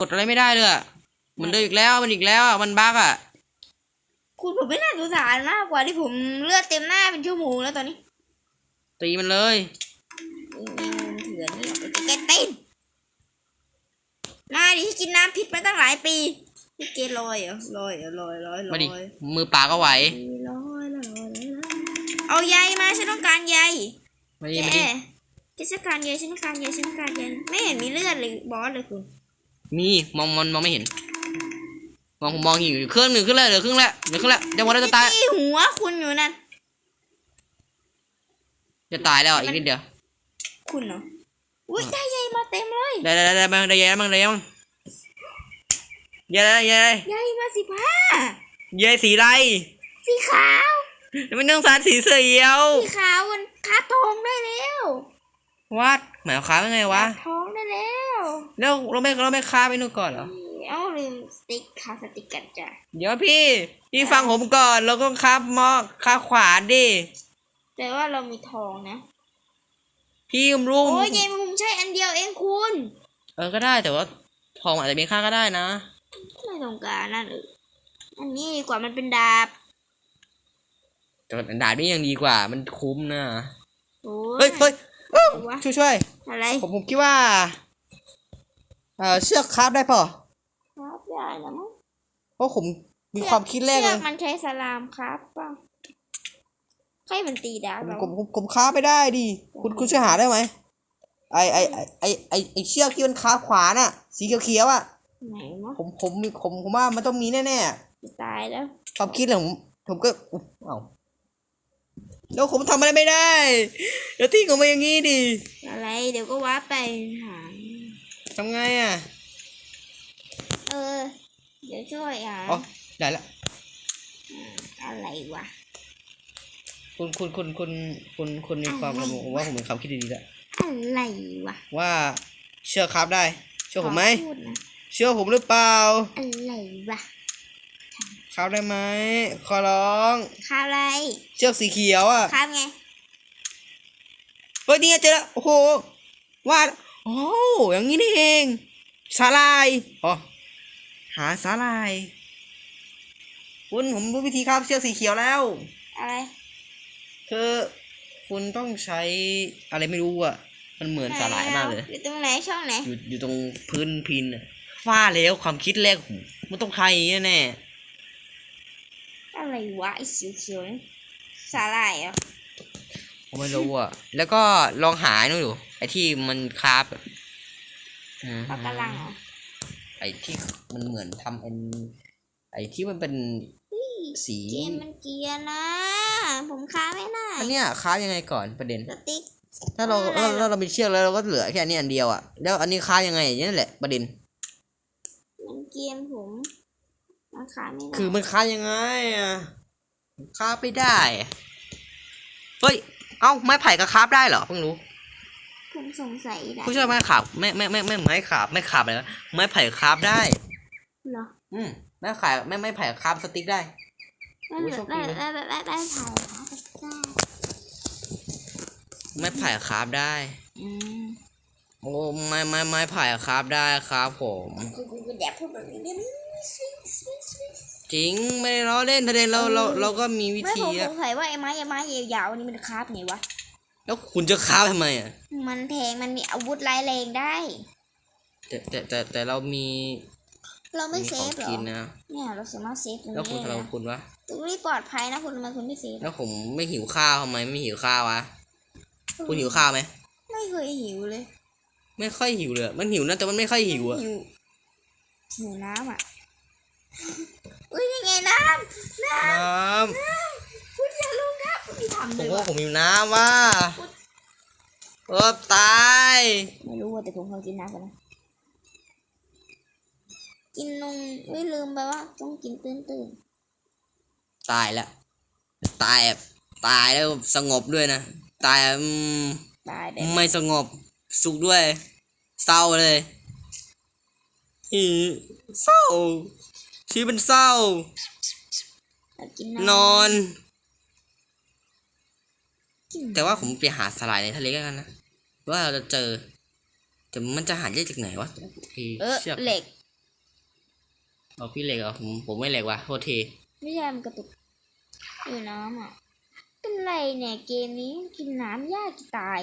กดอะไรไม่ได้เลยอะมันเดินอีกแล้วมันอีกแล้วอะมันบั๊กอะคุณผมไม่น่าสงสารมากกว่าที่ผมเลือดเต็มหน้าเป็นชั่วโมงแล้วตอนนี้ตีมันเลยมีมุมเถื่อนนี่ออกไปใกล้ๆตีนมาดิที่กินน้ำพิษมาตั้งหลายปีพี่เกลอยเหรอลอยเหรอลอยลอยลมาดิอยมือปากก็ไหวลอยลอยลอยลอยเอาใยมาฉันต้องการใย มาแกดิมาดิ แกฉันต้องการใยฉันต้องการใยฉันต้องการใยไม่เห็นมีเลือดเลยบอสเลยคุณ มีมองมันมองไม่เห็น มองผมมองอยู่เครื่องหนึ่งขึ้นแล้วเหลือครึ่งแล้วเหลือครึ่งแล้วจะหมดแล้วจะตายที่หัวคุณอยู่นั่นจะตายแล้วอะอีกนิดเดียว คุณเหรออุ้ยได้ใยมาเต็มเลยได้ได้ได้ได้บ้างได้เยอะบ้างได้เยอะบ้างเยอะได้เยอะได้ใยมาสิบ้าเยอะสีอะไรสีขาวไม่ต้องสารสีเสียวสีขาวมันคาทองได้แล้ว วัดหมายความว่าไงวะคาทองได้แล้วแล้วเราไม่เราไม่ค้าไปนู่นก่อนเหรอเอ้าลืมสติ๊กคาสติ๊กกันจ้ะเดี๋ยวพี่พี่ฟังผมก่อนเราก็ค้าหมอค้าขวานดิแต่ว่าเรามีทองนะ พี่ผมรู้โอ้ยยายมุมใช่อันเดียวเองคุณ เออก็ได้แต่ว่าทองอาจจะมีค่าก็ได้นะไม่ต้องการนั่นเอออันนี้ดีกว่ามันเป็นดาบแต่ดาบนี่ยังดีกว่ามันคุ้มนะโอ้เฮ้ยเฮ้ยเอ้า วะช่วยช่วยอะไรผมผมคิดว่า เออเชือกคราฟได้ป่ะครับได้แล้วมั้งเพราะผมมีความคิดแรกเลเชืยอกมันใช้สลามครับป่ะใครมันตีดาบผมเราผมผมผมคราฟไม่ได้ดิคุณคุณช่วยหาได้ไหมไอไอไอไอไอไอเชือกที่มันคราฟขวานอะสีเขียวๆอะไหนวะผมผมผมผมว่ามันต้องมีแน่ๆจะตายแล้วความคิดเลยผมผมก็อุ๊ยเอ้า แล้วผมทำอะไรไม่ได้ เดี๋ยวทิ้งออกมาอย่างงี้ดิอะไร เดี๋ยวก็ว้าไปหา ทำไงอะเออ เดี๋ยวช่วยหาอ๋อได้ละอะไรวะ คุณคุณคุณคุณคุณคุณมีความอะไรผมว่าผมมีความคิดดีๆแล้วอะไรวะ ว่าเชื่อครับได้ เชื่อผมไหมขพูดนะเชื่อผมหรือเปล่า อะไรวะ ครับได้ไหมขอร้องข้าวอะไรเชือกสีเขียวอะข้าวไงเฮ้ยนี่ไงเจอแล้วโอ้โหวาดโอ้อย่างนี้นี่เองสาลายอ๋อหาสาลายคุณผมรู้วิธีครับเชือกสีเขียวแล้ว อะไรคือคุณต้องใช้อะไรไม่รู้อะ มันเหมือนสาหร่ายมากเลย อยู่ตรงไหนช่องไหนอยู่อยู่ตรงพื้นพินอะว่าแล้วความคิดแรกผมมันต้องใครแน่ อะไรวะไอ้เขียวๆนี่สาหร่ายเหรอๆผมไม่รู้อะ แล้วก็ลองหาหน่อยดูไอ้ที่มันคราบอะอืมปากกาลังเหรอไอ้ที่มันเหมือนทำเป็นไอ้ที่มันเป็นสีเกมมันเกรียร์นะ ผมค้าไม่ได้อันเนี้ยคราบยังไงก่อนประเด็น สติ๊ก ถ้าเราอะไรเหรอถ้าเรามีเชือกแล้วเราก็เหลือแค่อันนี้อันเดียวอะแล้วอันนี้คราบยังไงนี่นแหละประเด็นมันเกรียนผม มันค้าไม่ได้คือมันค้ายังไงอะค้าบไม่ได้อะเฮ้ย เอ้าไม้ไผ่ก็ค้าบได้เหรอเพิ่งรู้ผมสงสัยได้ผู้ช่วยไม้ขาบไม่ไม่ไม่ไม่ไม้ขาบไม่ขาบเลยนะไม้ไผ่ค้าบได้ เหรออืมไม้ขายไม่ไม้ไผ่ค้าบสติ๊กได้ได้อุ๊ยโชคดีได้นะได้ได้ได้ถ่ายเหรอได้ไม้ไผ่ค้าบได้ อืมโอ้ไม้ไม้ไม้ไผ่ค้าบได้ครับผมคือคือคือเดี๋ยวพูด จริงไม่ได้ล้อเล่นทะเลเราเราเราก็มีวิไม่ธีผมสอะงสัยว่าไอ้ไม้ไอ้ไม้ยาวๆนี่มันคราบไงวะ แล้วคุณจะค้าบทำไมอะมันแทงมันมีอาวุธร้ายแรงได้ แต่แต่แต่แต่เรามีเราไม่มีเซของฟเหรอ กินนะเนี่ยเราสามารถเซฟตรงแล้วคุณนี้ทำได้อะไรนะของคุณวะตรงนี้ปลอดภัยนะคุณทำไมคุณไม่เซฟแล้วผมไม่หิวข้าวทำไมไม่หิวข้าววะคุณหิวข้าวไหมไม่เคยหิวเลยไม่ค่อยหิวเลยมันหิวนะแต่มันไม่ค่อยหิวอะหิวหิวน้ำอะอุ้ยยังไง น้ำน้น้ำคุณอย่าลงน้ำคุณไม่ทำำเลโอ้ยโหวะผมหิวน้ำว่ะเออตายไม่รู้ว่าแต่ผมเคยกินน้ำกันนะ กินนมไม่ลืมไปว่า ต้องกินตื่นตื่นตายแล้วตายแบบตายแล้วสงบด้วยนะตายอืมๆตายแบบไม่สงบสุขด้วย เศร้าเลยอีเศร้าชีวิตมันเศร้า กินนน้ำอนกินแต่ว่าผมไปหาสลายในทะเลกันนะว่าเราจะเจอ แต่มันจะหาได้จากไหนวะไอ้เออเชือกเหล็กเอาพี่เหล็กเหรอผมผมไม่เหล็กว่ะโทษทีไม่ใช่มันกระตุกอยู่น้ำอะเป็นไรเนี่ยเกมนี้กินน้ำยากจะตาย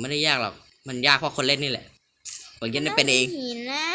ไม่ได้ยากหรอกมันยากเพราะคนเล่นนี่แหละผมจะได้เป็นเองหินนะ